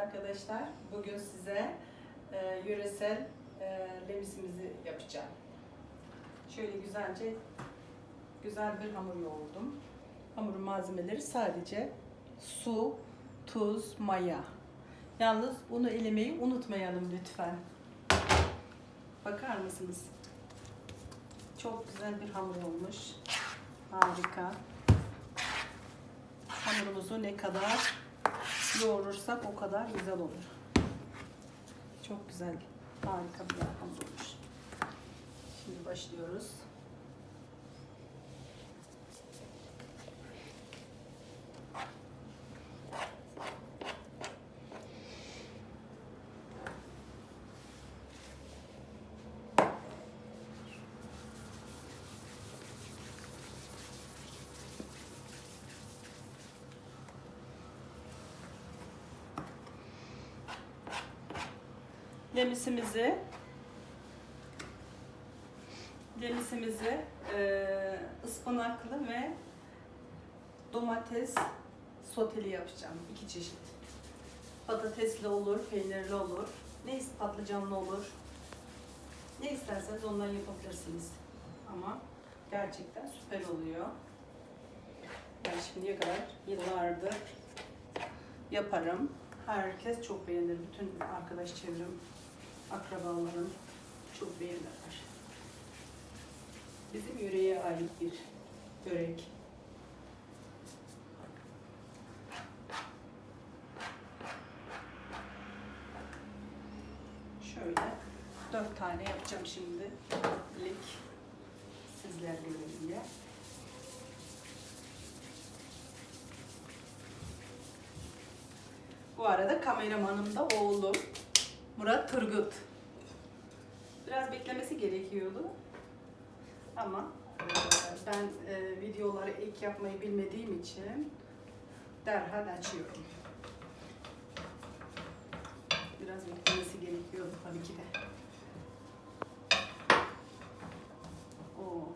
arkadaşlar. Bugün size e, yöresel e, lemisimizi yapacağım. Şöyle güzelce güzel bir hamur yoğurdum. Hamurun malzemeleri sadece su, tuz, maya. Yalnız unu elemeyi unutmayalım lütfen. Bakar mısınız? Çok güzel bir hamur olmuş. Harika. Hamurumuzu ne kadar yoğurursak o kadar güzel olur. Çok güzel, harika bir hamur olmuş. Şimdi başlıyoruz. Demisimizi demisimizi e, ıspanaklı ve domates soteli yapacağım. iki çeşit. Patatesli olur, peynirli olur. Ne patlıcanlı olur. Ne isterseniz ondan yapabilirsiniz. Ama gerçekten süper oluyor. Ben şimdiye kadar yıllardır yaparım. Herkes çok beğenir. Bütün arkadaş çevrem, akrabalarım çok beğenirler. Bizim yöreye ait bir börek. Şöyle dört tane yapacağım şimdi. Lik sizler görün. Bu arada kameramanım da oğlum Murat Turgut. Biraz beklemesi gerekiyordu. Ama e, ben e, videoları ilk yapmayı bilmediğim için derhal açıyorum. Biraz beklemesi gerekiyordu tabii ki de. Oo.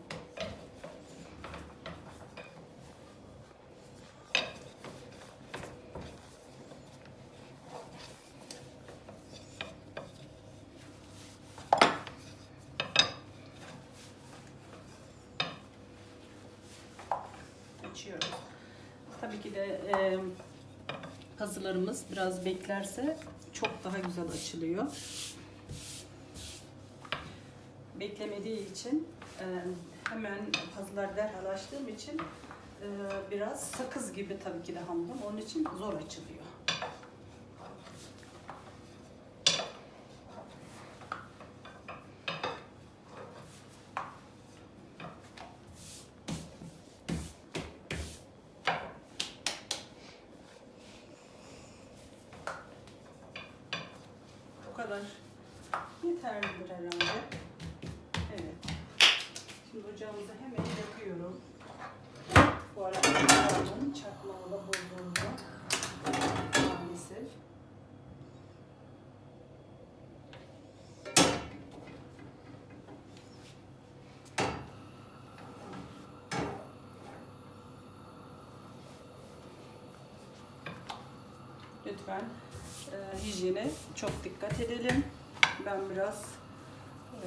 Tabii ki de e, pazılarımız biraz beklerse çok daha güzel açılıyor. Beklemediği için e, hemen pazılar derhal açtığım için e, biraz sakız gibi tabii ki de hamurum. Onun için zor açılıyor. Bu kadar yeterlidir herhalde. Evet. Şimdi ocağımızı hemen yakıyorum. Bu arada çakmağı da bozuldu. Maalesef. Lütfen e, hijyene çok dikkat edelim. Ben biraz e,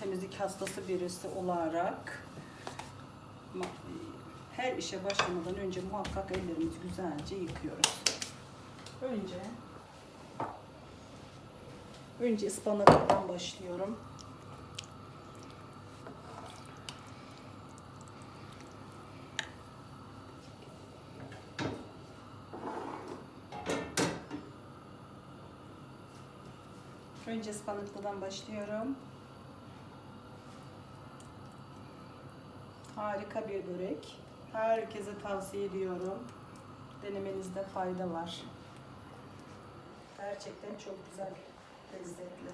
temizlik hastası birisi olarak her işe başlamadan önce muhakkak ellerimizi güzelce yıkıyoruz. Önce önce ıspanaktan başlıyorum. Önce ıspanaklıdan başlıyorum. Harika bir börek. Herkese tavsiye ediyorum. Denemenizde fayda var. Gerçekten çok güzel, lezzetli.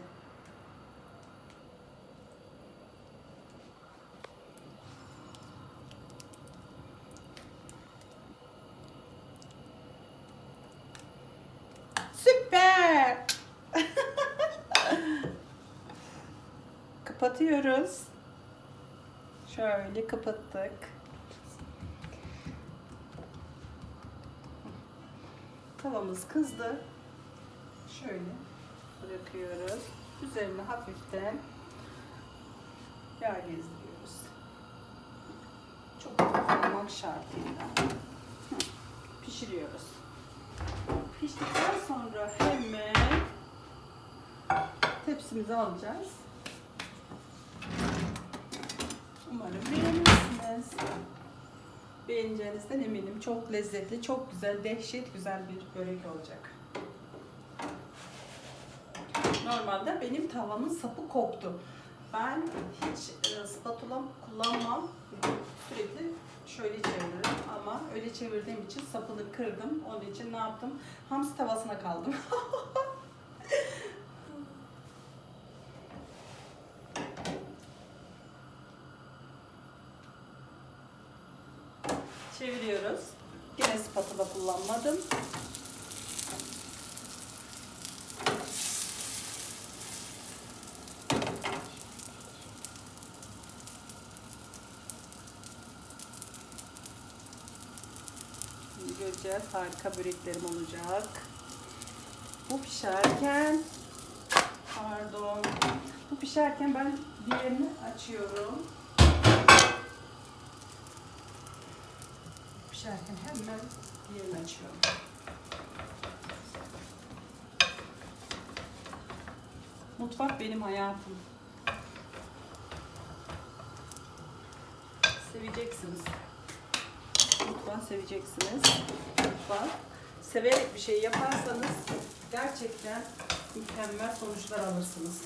Süper! Kapatıyoruz. Şöyle kapattık. Tavamız kızdı. şöyle bırakıyoruz. Üzerine hafiften yağ gezdiriyoruz. Çok olmak şartıyla pişiriyoruz. Piştikten sonra hemen tepsimize alacağız. Umarım beğenirsiniz. Beğeneceğinizden eminim. Çok lezzetli, çok güzel, dehşet güzel bir börek olacak. Normalde benim tavamın sapı koptu. Ben hiç e, spatula kullanmam. Sürekli şöyle çeviririm ama öyle çevirdiğim için sapını kırdım. Onun için ne yaptım? Hamsi tavasına kaldım. Çeviriyoruz. Yine spatula kullanmadım. Şimdi göreceğiz. Harika böreklerim olacak. Bu pişerken pardon. Bu pişerken ben diğerini açıyorum. Pişerken hemen diğerini açıyorum. Mutfak benim hayatım. Seveceksiniz. Mutfağı seveceksiniz. Mutfağı severek bir şey yaparsanız gerçekten mükemmel sonuçlar alırsınız.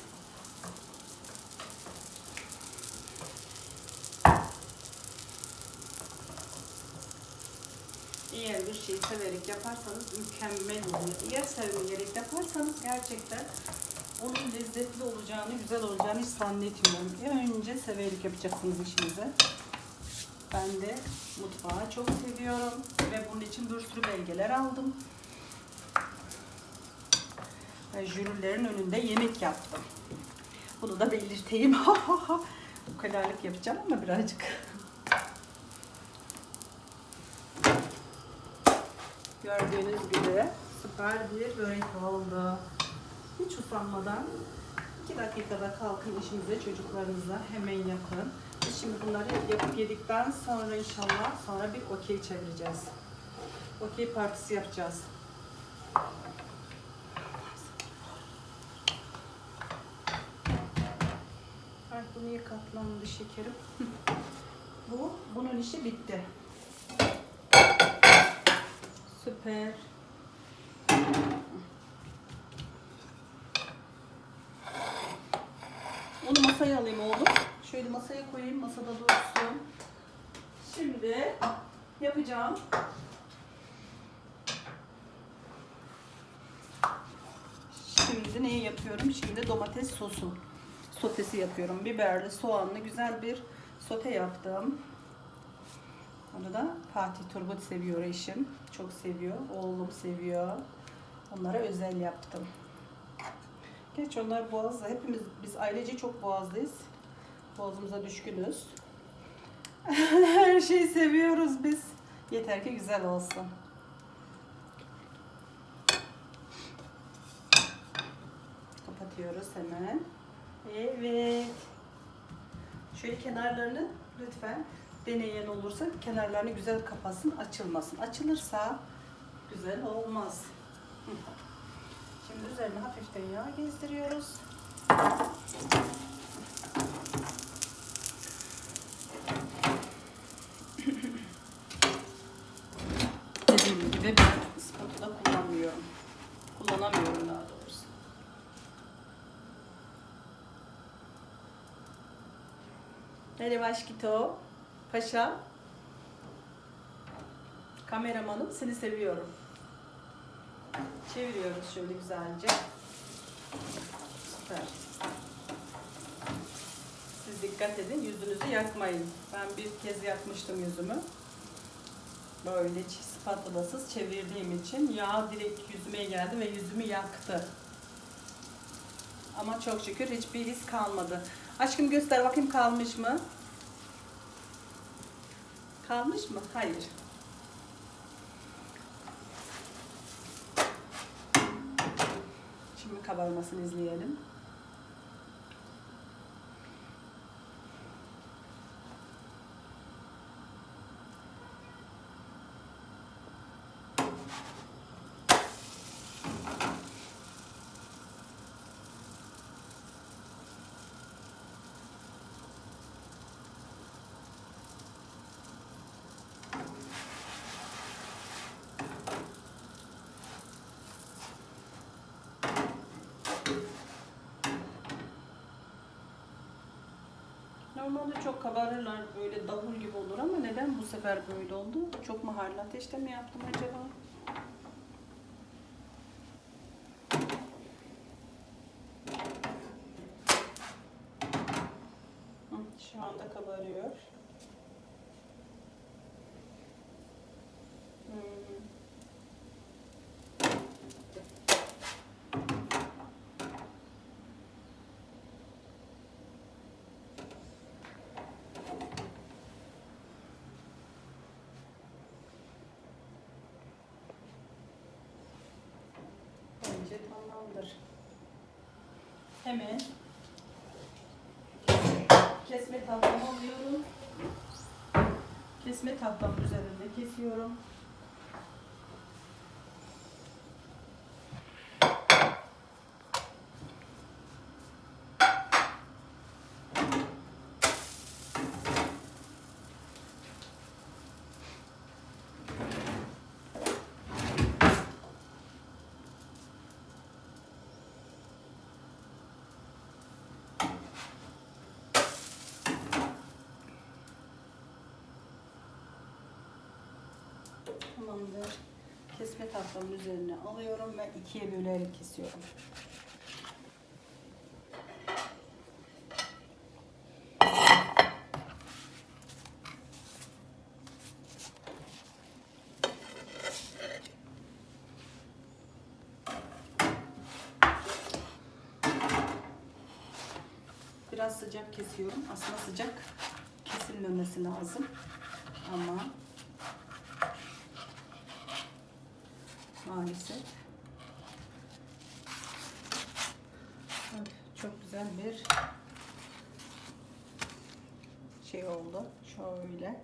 Eğer bir şeyi severek yaparsanız mükemmel oluyor. Eğer sevmeyerek yaparsanız gerçekten onun lezzetli olacağını, güzel olacağını hiç zannetmiyorum. Önce severek yapacaksınız işinizi. Ben de mutfağı çok seviyorum ve bunun için bir sürü belgeler aldım. Ve jürilerin önünde yemek yaptım. Bunu da belirteyim. Bu kadarlık yapacağım ama birazcık. Gördüğünüz gibi süper bir börek oldu. Hiç usanmadan 2 dakikada kalkın işinize çocuklarınızla hemen yapın. Şimdi bunları yapıp yedikten sonra inşallah sonra bir okey çevireceğiz. Okey partisi yapacağız. Ay bu niye katlandı şekerim? bu, bunun işi bitti. Süper. Onu masaya alayım oğlum. Şöyle masaya koyayım, masada dursun. Şimdi yapacağım. Şimdi neyi yapıyorum? Şimdi domates sosu. Sotesi yapıyorum. Biberli, soğanlı güzel bir sote yaptım. Onu da Fatih Turgut seviyor eşim. Çok seviyor. Oğlum seviyor. Onlara özel yaptım. Geç onlar boğazda. Hepimiz biz ailece çok boğazdayız. Boğazımıza düşkünüz. Her şeyi seviyoruz biz. Yeter ki güzel olsun. Kapatıyoruz hemen. Evet. Şöyle kenarlarını lütfen deneyen olursa kenarlarını güzel kapatsın, açılmasın. Açılırsa güzel olmaz. Üzerine hafiften yağ gezdiriyoruz. Dediğim gibi ben spatula kullanmıyorum. Kullanamıyorum daha doğrusu. Merhaba aşkito. Paşa. Kameramanım seni seviyorum. Çeviriyoruz şöyle güzelce. Süper. Siz dikkat edin yüzünüzü yakmayın. Ben bir kez yakmıştım yüzümü. Böyle spatulasız çevirdiğim için yağ direkt yüzüme geldi ve yüzümü yaktı. Ama çok şükür hiçbir his kalmadı. Aşkım göster bakayım kalmış mı? Kalmış mı? Hayır. Kabarmasını izleyelim. Normalde çok kabarırlar böyle davul gibi olur ama neden bu sefer böyle oldu? Çok mu harlı ateşte mi yaptım acaba? Bence tamamdır. Hemen kesme tahtamı alıyorum. Kesme tahtam üzerinde kesiyorum. Tamamdır. Kesme tahtamın üzerine alıyorum ve ikiye bölerek kesiyorum. Biraz sıcak kesiyorum. Aslında sıcak kesilmemesi lazım. Ama maalesef. Çok güzel bir şey oldu. Şöyle.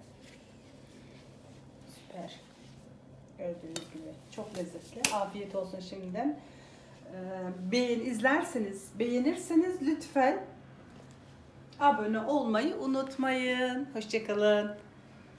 Süper. Gördüğünüz gibi. Çok lezzetli. Afiyet olsun şimdiden. Ee, beğen izlerseniz, beğenirseniz lütfen abone olmayı unutmayın. Hoşçakalın.